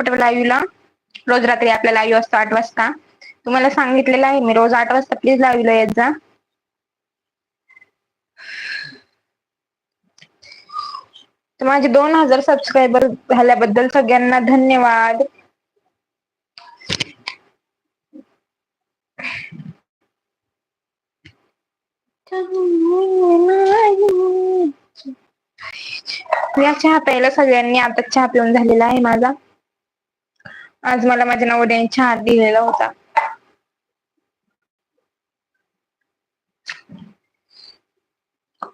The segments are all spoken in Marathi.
लाईव्हला. रोज रात्री आपला लाईव्ह असतो आठ वाजता. तुम्हाला सांगितलेलं आहे मी रोज आठ वाजता प्लीज लाईव्हला येत जा. तर माझे दोन हजार सबस्क्रायबर झाल्याबद्दल सगळ्यांना धन्यवाद. या चहा प्यायला सगळ्यांनी आता चहा पिऊन झालेला आहे माझा. आज मला माझ्या नवऱ्याने चहा दिलेला होता.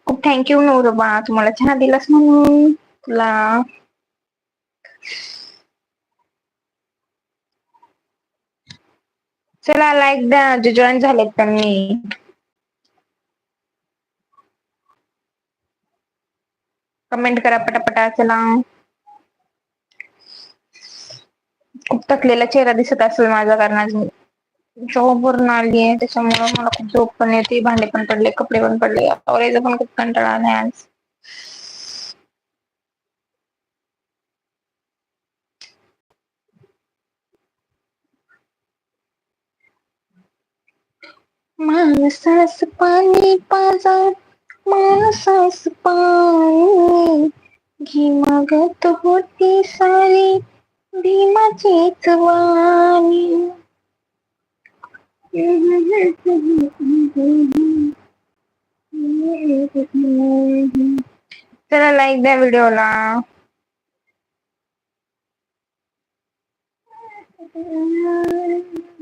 खूप थँक्यू नवरोबा तुम्हाला चहा दिलास म्हणून. तुला. चला लाईक द्या जे जॉईन झालेत त्यांनी. कमेंट करा पटापटा चला. खूप थकलेला चेहरा दिसत असेल माझा कारण आज जॉब आली आहे. त्याच्यामुळे मला खूप झोप पण येते भांडे पण पडले कपडे पण पडले. आवरायचं पण खूप कंटाळा आलाय आज. माणसास पाणी पाजा माणसास पाणी. घी मागत होती सारी. Be You. Chetwani. Sir, I like Thank you.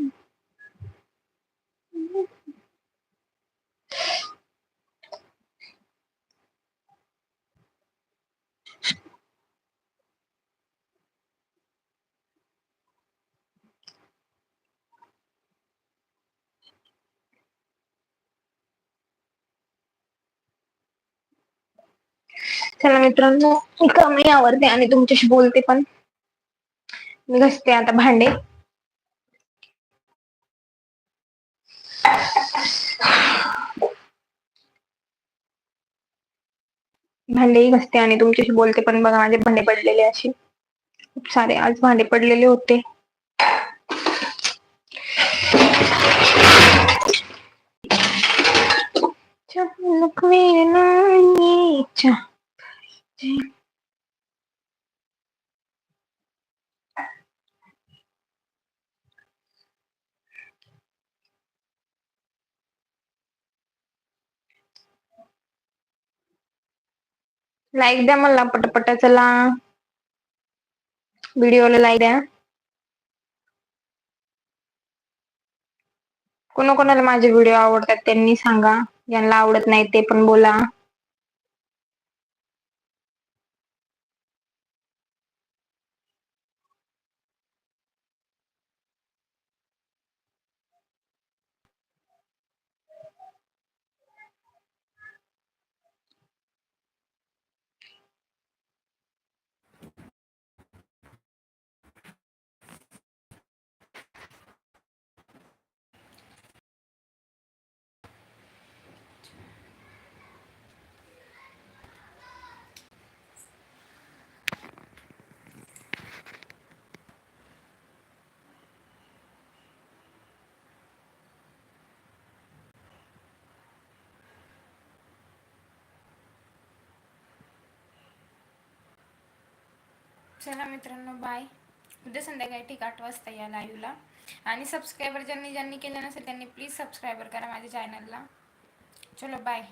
चला मित्रांनो मी कमी आवडते आणि तुमच्याशी बोलते पण. मी घसते आता भांडे. भांडेही घसते आणि तुमच्याशी बोलते पण बघा माझे भांडे पडलेले असे. खूप सारे आज भांडे पडलेले होते. चमक वेळ नाही चा- लाईक द्या मला पटपटा चला. व्हिडिओला लाईक द्या. कोणाकोणाला माझे व्हिडिओ आवडतात त्यांनी सांगा. ज्यांना आवडत नाही ते पण बोला. चला मित्रांनो बाय उद्या संध्याकाळी ठीक आठ वाजता या लाईव्हला आणि सबस्क्रायबर ज्यांनी ज्यांनी केलं नसेल त्यांनी प्लीज सबस्क्रायबर करा माझ्या चॅनलला चलो बाय